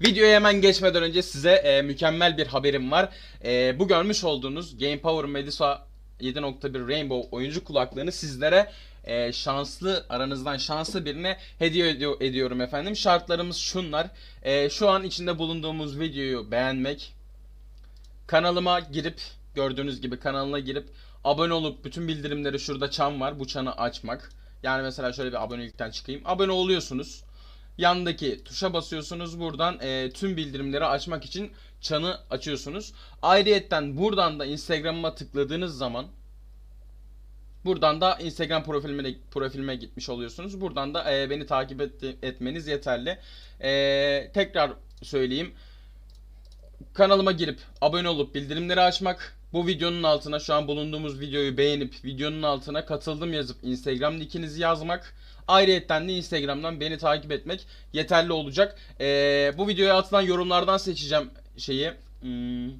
Videoya hemen geçmeden önce size e, mükemmel bir haberim var. E, bu görmüş olduğunuz Game Power Medusa 7.1 Rainbow oyuncu kulaklığını sizlere e, şanslı aranızdan şanslı birine hediye ediyor, ediyorum efendim. Şartlarımız şunlar. E, şu an içinde bulunduğumuz videoyu beğenmek, kanalıma girip gördüğünüz gibi kanalına girip abone olup bütün bildirimleri şurada çan var. Bu çanı açmak. Yani mesela şöyle bir abonelikten çıkayım. Abone oluyorsunuz. Yandaki tuşa basıyorsunuz. Buradan e, tüm bildirimleri açmak için çanı açıyorsunuz. Ayrıyetten buradan da Instagram'ıma tıkladığınız zaman Buradan da Instagram profilime, profilime gitmiş oluyorsunuz. Buradan da e, beni takip et, etmeniz yeterli. E, tekrar söyleyeyim. Kanalıma girip abone olup bildirimleri açmak. Bu videonun altına şu an bulunduğumuz videoyu beğenip videonun altına katıldım yazıp Instagram nickinizi yazmak. Ayrıyetten de Instagram'dan beni takip etmek yeterli olacak. Ee, bu videoya atılan yorumlardan seçeceğim şeyi. Hmm,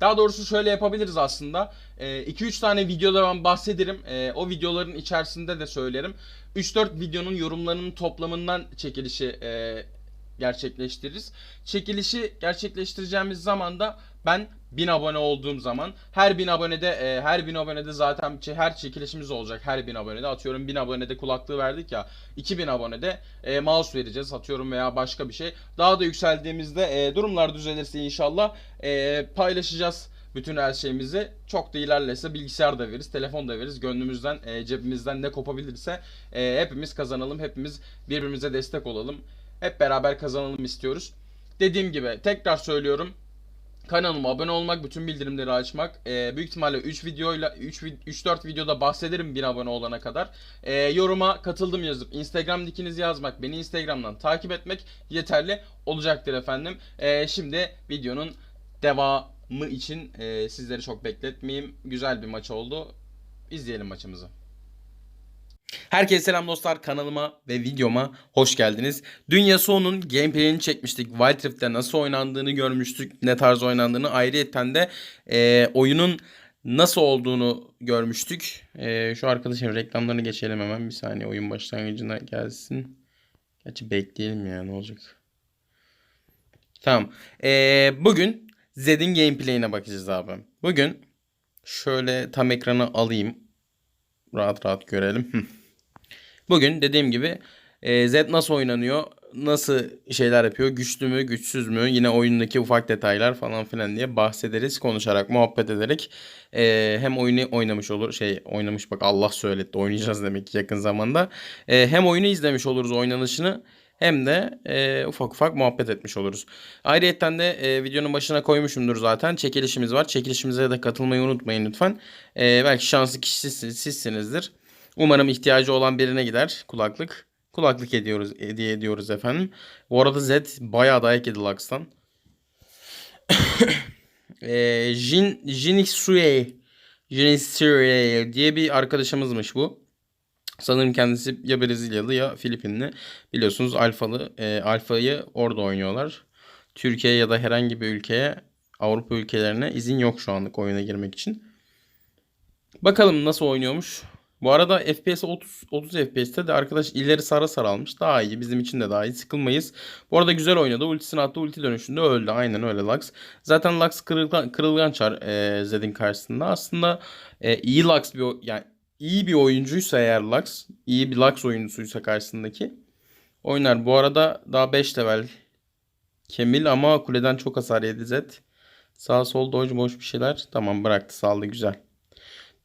Daha doğrusu şöyle yapabiliriz aslında. 2-3 tane videoda ben bahsederim. Ee, o videoların içerisinde de söylerim. 3-4 videonun yorumlarının toplamından çekilişi e, gerçekleştiririz. Çekilişi gerçekleştireceğimiz zaman da ben 1000 abone olduğum zaman her 1000 abonede e, her 1000 abonede zaten her çekilişimiz olacak her 1000 abonede atıyorum 1000 abonede kulaklığı verdik ya 2000 abonede e, mouse vereceğiz atıyorum veya başka bir şey daha da yükseldiğimizde e, durumlar düzelirse inşallah e, paylaşacağız bütün her şeyimizi çok da ilerlese bilgisayar da veririz, telefon da veririz. Gönlümüzden, e, cebimizden ne kopabilirse e, hepimiz kazanalım, hepimiz birbirimize destek olalım. Hep beraber kazanalım istiyoruz. Dediğim gibi tekrar söylüyorum. Kanalıma abone olmak, bütün bildirimleri açmak. Ee, büyük ihtimalle 3 videoyla 3 3-4 videoda bahsederim bir abone olana kadar. Ee, yoruma katıldım yazıp Instagram nickinizi yazmak, beni Instagram'dan takip etmek yeterli olacaktır efendim. Ee, şimdi videonun devamı için e, sizleri çok bekletmeyeyim. Güzel bir maç oldu. İzleyelim maçımızı. Herkese selam dostlar kanalıma ve videoma hoş geldiniz. Dün Yasuo'nun gameplay'ini çekmiştik. Wild Rift'te nasıl oynandığını görmüştük. Ne tarz oynandığını. Ayrıyeten de e, oyunun nasıl olduğunu görmüştük. E, şu arkadaşın reklamlarını geçelim hemen. Bir saniye oyun başlangıcına gelsin. Gerçi bekleyelim ya ne olacak. Tamam. E, bugün Zed'in gameplay'ine bakacağız abi. Bugün şöyle tam ekranı alayım. Rahat rahat görelim. Bugün dediğim gibi e, Z nasıl oynanıyor, nasıl şeyler yapıyor, güçlü mü, güçsüz mü, yine oyundaki ufak detaylar falan filan diye bahsederiz, konuşarak, muhabbet ederek e, hem oyunu oynamış olur, şey oynamış bak Allah söyletti, oynayacağız demek ki yakın zamanda. E, hem oyunu izlemiş oluruz oynanışını hem de e, ufak ufak muhabbet etmiş oluruz. Ayrıyeten de e, videonun başına koymuşumdur zaten. Çekilişimiz var. Çekilişimize de katılmayı unutmayın lütfen. E, belki şanslı kişi sizsiniz- sizsinizdir. Umarım ihtiyacı olan birine gider kulaklık. Kulaklık ediyoruz, hediye ediyoruz efendim. Bu arada Z bayağı dayak yedi Lux'tan. e, Jin, Jinixue Jinixue diye bir arkadaşımızmış bu. Sanırım kendisi ya Brezilyalı ya Filipinli. Biliyorsunuz alfalı e, alfayı orada oynuyorlar. Türkiye ya da herhangi bir ülkeye Avrupa ülkelerine izin yok şu anlık oyuna girmek için. Bakalım nasıl oynuyormuş. Bu arada FPS 30 30 FPS'te de arkadaş ileri sara sara almış. Daha iyi. Bizim için de daha iyi. Sıkılmayız. Bu arada güzel oynadı. Ultisini attı. Ulti dönüşünde öldü. Aynen öyle Lux. Zaten Lux kırılgan, kırılgan çar e, Zed'in karşısında. Aslında e, iyi Lux bir yani iyi bir oyuncuysa eğer Lux, iyi bir Lux oyuncusuysa karşısındaki oynar. Bu arada daha 5 level Kemil ama kuleden çok hasar yedi Zed. Sağ sol dodge boş bir şeyler. Tamam bıraktı saldı güzel.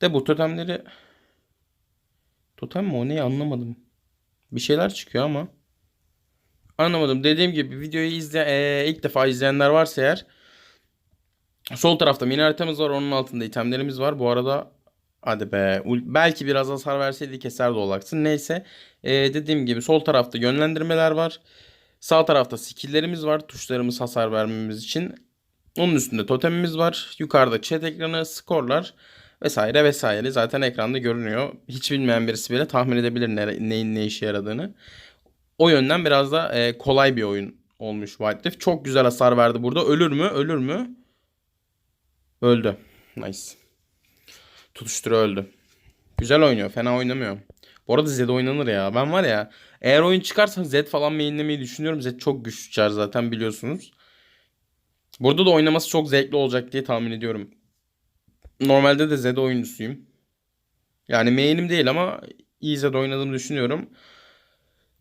De bu totemleri Totem mi o ne anlamadım. Bir şeyler çıkıyor ama. Anlamadım. Dediğim gibi videoyu izle eee, ilk defa izleyenler varsa eğer sol tarafta mini var. Onun altında itemlerimiz var. Bu arada hadi be. Belki biraz hasar verseydi keserdi olaksın. Neyse. Eee, dediğim gibi sol tarafta yönlendirmeler var. Sağ tarafta skill'lerimiz var. Tuşlarımız hasar vermemiz için. Onun üstünde totemimiz var. Yukarıda chat ekranı, skorlar vesaire vesaire. Zaten ekranda görünüyor. Hiç bilmeyen birisi bile tahmin edebilir ne, neyin ne işe yaradığını. O yönden biraz da e, kolay bir oyun olmuş White Rift. Çok güzel hasar verdi burada. Ölür mü? Ölür mü? Öldü. Nice. Tutuştura öldü. Güzel oynuyor. Fena oynamıyor. Bu arada Zed oynanır ya. Ben var ya eğer oyun çıkarsa Zed falan mainlemeyi düşünüyorum. Zed çok güçlü çar zaten biliyorsunuz. Burada da oynaması çok zevkli olacak diye tahmin ediyorum. Normalde de Zed oyuncusuyum. Yani main'im değil ama iyi Zed oynadığımı düşünüyorum.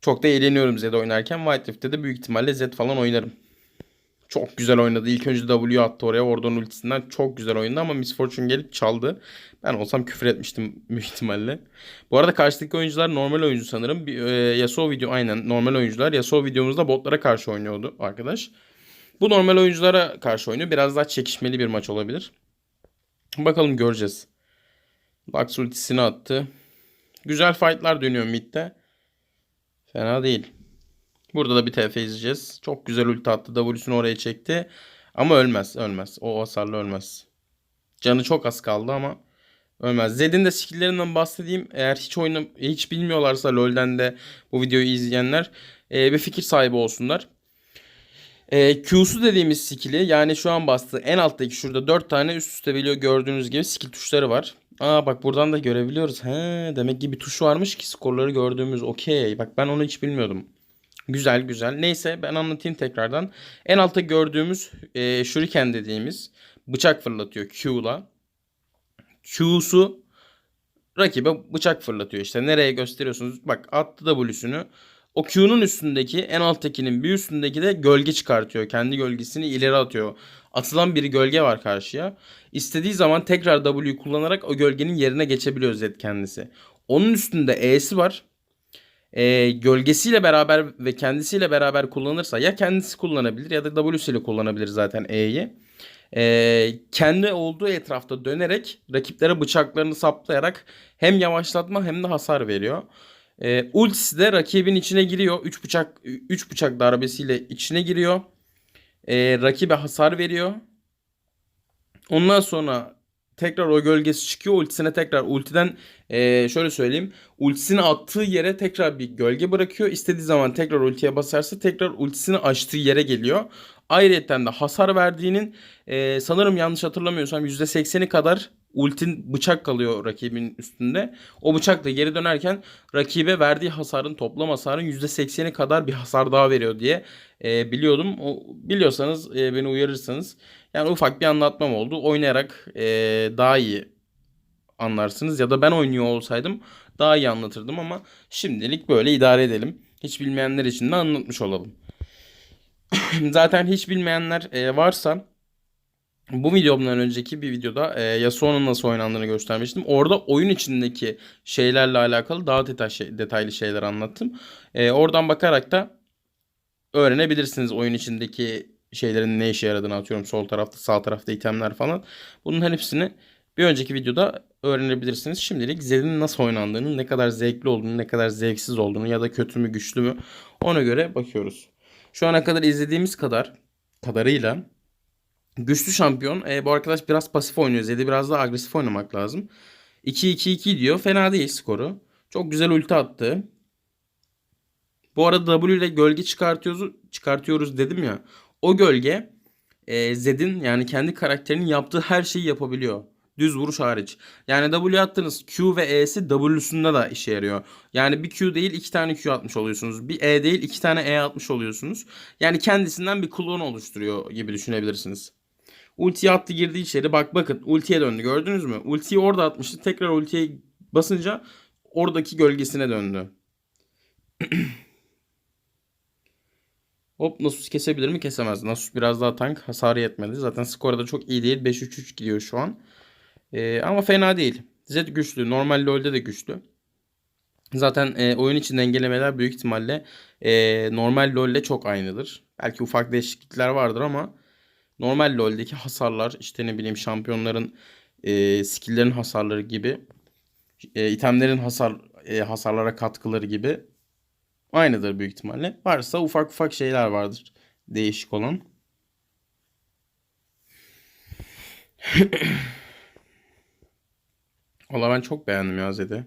Çok da eğleniyorum Zed oynarken. White Rift'te de büyük ihtimalle Zed falan oynarım. Çok güzel oynadı. İlk önce W attı oraya. Oradan ultisinden çok güzel oynadı ama Miss Fortune gelip çaldı. Ben olsam küfür etmiştim büyük ihtimalle. Bu arada karşıdaki oyuncular normal oyuncu sanırım. Bir, e, Yasuo video aynen normal oyuncular. Yasuo videomuzda botlara karşı oynuyordu arkadaş. Bu normal oyunculara karşı oynuyor. Biraz daha çekişmeli bir maç olabilir. Bakalım göreceğiz. Lux ultisini attı. Güzel fightlar dönüyor midde. Fena değil. Burada da bir TF izleyeceğiz. Çok güzel ulti attı. W'sunu oraya çekti. Ama ölmez. Ölmez. O hasarla ölmez. Canı çok az kaldı ama ölmez. Zed'in de skill'lerinden bahsedeyim. Eğer hiç oyunu hiç bilmiyorlarsa LoL'den de bu videoyu izleyenler bir fikir sahibi olsunlar. E, Q'su dediğimiz skill'i yani şu an bastığı en alttaki şurada 4 tane üst üste biliyor gördüğünüz gibi skill tuşları var. Aa bak buradan da görebiliyoruz. He, demek ki bir tuş varmış ki skorları gördüğümüz okey. Bak ben onu hiç bilmiyordum. Güzel güzel. Neyse ben anlatayım tekrardan. En altta gördüğümüz e, shuriken dediğimiz bıçak fırlatıyor Q'la. Q'su rakibe bıçak fırlatıyor. İşte nereye gösteriyorsunuz? Bak attı W'sünü. O Q'nun üstündeki en alttakinin bir üstündeki de gölge çıkartıyor. Kendi gölgesini ileri atıyor. Atılan bir gölge var karşıya. İstediği zaman tekrar W'yu kullanarak o gölgenin yerine geçebiliyor Zed kendisi. Onun üstünde E'si var e, gölgesiyle beraber ve kendisiyle beraber kullanırsa ya kendisi kullanabilir ya da W'siyle kullanabilir zaten E'yi. E, kendi olduğu etrafta dönerek rakiplere bıçaklarını saplayarak hem yavaşlatma hem de hasar veriyor. E, ultisi de rakibin içine giriyor. 3 bıçak 3 bıçak darbesiyle içine giriyor. E, rakibe hasar veriyor. Ondan sonra tekrar o gölgesi çıkıyor. Ultisine tekrar ultiden e, şöyle söyleyeyim. Ultisini attığı yere tekrar bir gölge bırakıyor. İstediği zaman tekrar ultiye basarsa tekrar ultisini açtığı yere geliyor. Ayrıca de hasar verdiğinin e, sanırım yanlış hatırlamıyorsam %80'i kadar ultin bıçak kalıyor rakibin üstünde. O bıçak da geri dönerken rakibe verdiği hasarın toplam hasarın %80'i kadar bir hasar daha veriyor diye e, biliyordum. O, biliyorsanız e, beni uyarırsanız. Yani ufak bir anlatmam oldu. Oynayarak e, daha iyi anlarsınız. Ya da ben oynuyor olsaydım daha iyi anlatırdım ama şimdilik böyle idare edelim. Hiç bilmeyenler için de anlatmış olalım. Zaten hiç bilmeyenler e, varsa bu videomdan önceki bir videoda e, Yasuo'nun nasıl oynandığını göstermiştim. Orada oyun içindeki şeylerle alakalı daha detay, şey, detaylı şeyler anlattım. E, oradan bakarak da öğrenebilirsiniz oyun içindeki şeylerin ne işe yaradığını atıyorum. Sol tarafta sağ tarafta itemler falan. Bunun hepsini bir önceki videoda öğrenebilirsiniz. Şimdilik Zed'in nasıl oynandığını, ne kadar zevkli olduğunu, ne kadar zevksiz olduğunu ya da kötü mü güçlü mü ona göre bakıyoruz. Şu ana kadar izlediğimiz kadar kadarıyla güçlü şampiyon. E, bu arkadaş biraz pasif oynuyor. Zed'i biraz daha agresif oynamak lazım. 2-2-2 diyor. Fena değil skoru. Çok güzel ulti attı. Bu arada W ile gölge çıkartıyoruz, çıkartıyoruz dedim ya. O gölge e, Zed'in yani kendi karakterinin yaptığı her şeyi yapabiliyor. Düz vuruş hariç. Yani W attığınız Q ve E'si W'sunda da işe yarıyor. Yani bir Q değil iki tane Q atmış oluyorsunuz. Bir E değil iki tane E atmış oluyorsunuz. Yani kendisinden bir klon oluşturuyor gibi düşünebilirsiniz. Ulti attı girdi içeri. Bak bakın ultiye döndü gördünüz mü? Ultiyi orada atmıştı. Tekrar ultiye basınca oradaki gölgesine döndü. Hop Nasus kesebilir mi? Kesemez. Nasus biraz daha tank. Hasarı yetmedi. Zaten skor da çok iyi değil. 5-3-3 gidiyor şu an. Ee, ama fena değil. Zed güçlü. Normal LoL'de de güçlü. Zaten e, oyun için dengelemeler büyük ihtimalle e, normal LoL'le çok aynıdır. Belki ufak değişiklikler vardır ama normal LoL'deki hasarlar işte ne bileyim şampiyonların e, skill'lerin hasarları gibi e, itemlerin hasar e, hasarlara katkıları gibi aynıdır büyük ihtimalle. Varsa ufak ufak şeyler vardır değişik olan. Valla ben çok beğendim ya Zed'i.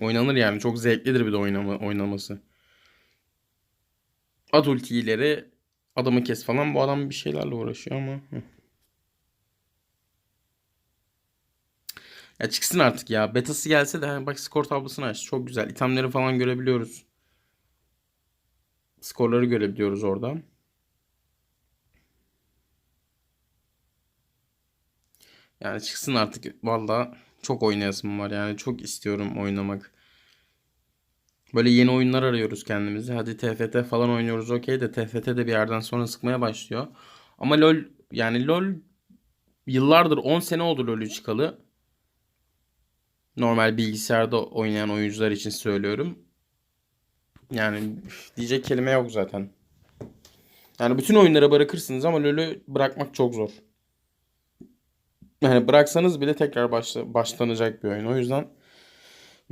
Oynanır yani. Çok zevklidir bir de oynama, oynaması. At ulti ileri adamı kes falan. Bu adam bir şeylerle uğraşıyor ama. Hı. Ya çıksın artık ya. Betası gelse de bak skor tablosunu aç. Çok güzel. İtemleri falan görebiliyoruz. Skorları görebiliyoruz orada. Yani çıksın artık. Valla çok oynayasım var. Yani çok istiyorum oynamak. Böyle yeni oyunlar arıyoruz kendimizi. Hadi TFT falan oynuyoruz okey de TFT de bir yerden sonra sıkmaya başlıyor. Ama LoL yani LoL yıllardır 10 sene oldu LoL'ü çıkalı. Normal bilgisayarda oynayan oyuncular için söylüyorum. Yani diyecek kelime yok zaten. Yani bütün oyunları bırakırsınız ama LoL'ü bırakmak çok zor. Yani bıraksanız bile tekrar başla, başlanacak bir oyun. O yüzden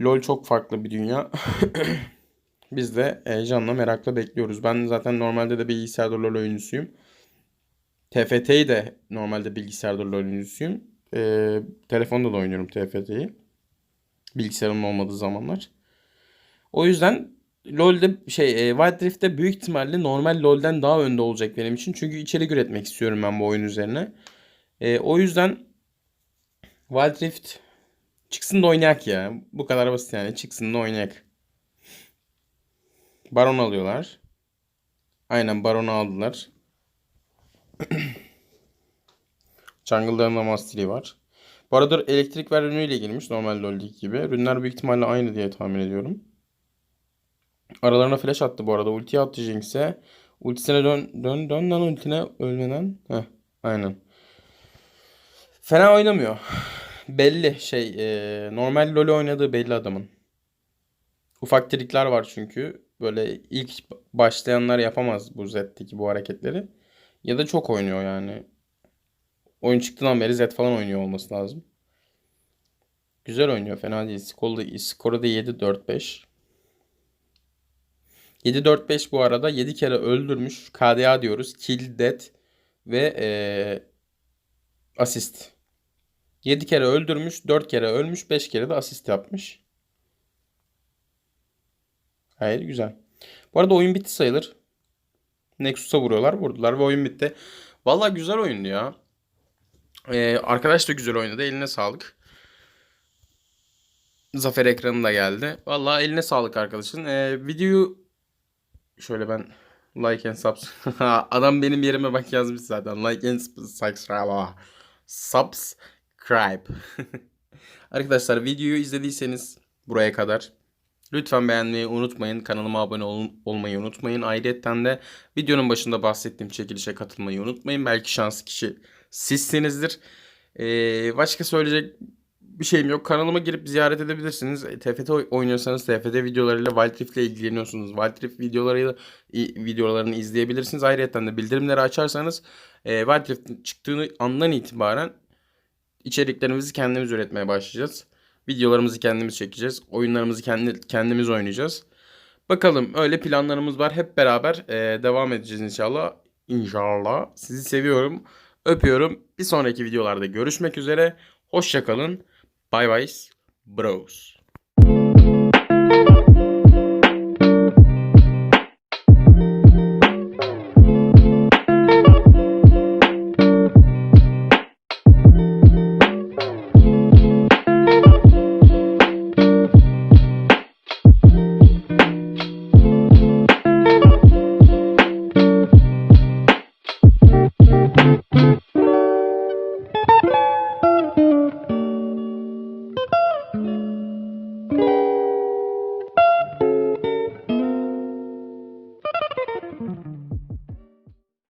LoL çok farklı bir dünya. Biz de heyecanla merakla bekliyoruz. Ben zaten normalde de bilgisayarda LoL oyuncusuyum. TFT'yi de normalde bilgisayarda LoL oyuncusuyum. Ee, telefonda da oynuyorum TFT'yi. Bilgisayarım olmadığı zamanlar. O yüzden LoL'de şey e, Wild Rift'te büyük ihtimalle normal LoL'den daha önde olacak benim için. Çünkü içerik üretmek istiyorum ben bu oyun üzerine. E, o yüzden Wild Rift çıksın da oynayak ya. Bu kadar basit yani. Çıksın da oynayak. Baron alıyorlar. Aynen Baron'u aldılar. Jungle'ların da Mastery var. Bu arada elektrik ver ürünüyle girmiş normal LoL'deki gibi. Ürünler büyük ihtimalle aynı diye tahmin ediyorum. Aralarına flash attı bu arada. Ulti attı Jinx'e. Ultisine dön dön dön lan ultine ölmeden. Heh, aynen. Fena oynamıyor. Belli şey e, normal LoL oynadığı belli adamın. Ufak trikler var çünkü. Böyle ilk başlayanlar yapamaz bu Z'deki bu hareketleri. Ya da çok oynuyor yani. Oyun çıktığından beri Z falan oynuyor olması lazım. Güzel oynuyor fena değil. Skoru da, skoru da 7-4-5. 7-4-5 bu arada 7 kere öldürmüş. KDA diyoruz. Kill, death ve ee, asist. 7 kere öldürmüş, 4 kere ölmüş, 5 kere de asist yapmış. Hayır güzel. Bu arada oyun bitti sayılır. Nexus'a vuruyorlar. Vurdular ve oyun bitti. Vallahi güzel oyundu ya. Ee, arkadaş da güzel oynadı. Eline sağlık. Zafer ekranı da geldi. Vallahi eline sağlık arkadaşın. Ee, videoyu şöyle ben like and subscribe. Adam benim yerime bak yazmış zaten. Like and subscribe. Subscribe. Arkadaşlar videoyu izlediyseniz buraya kadar lütfen beğenmeyi unutmayın. Kanalıma abone ol- olmayı unutmayın. Ayrıca de videonun başında bahsettiğim çekilişe katılmayı unutmayın. Belki şanslı kişi sizsinizdir. Ee, başka söyleyecek bir şeyim yok. Kanalıma girip ziyaret edebilirsiniz. E, TFT oy- oynuyorsanız TFT videolarıyla Wild Rift ile ilgileniyorsunuz. Wild Rift videolarıyla videolarını izleyebilirsiniz. Ayrıca de bildirimleri açarsanız e, Rift'in çıktığı andan itibaren içeriklerimizi kendimiz üretmeye başlayacağız. Videolarımızı kendimiz çekeceğiz. Oyunlarımızı kendi, kendimiz oynayacağız. Bakalım öyle planlarımız var. Hep beraber e, devam edeceğiz inşallah. İnşallah. Sizi seviyorum. Öpüyorum. Bir sonraki videolarda görüşmek üzere. Hoşçakalın. Bye bye. Bros.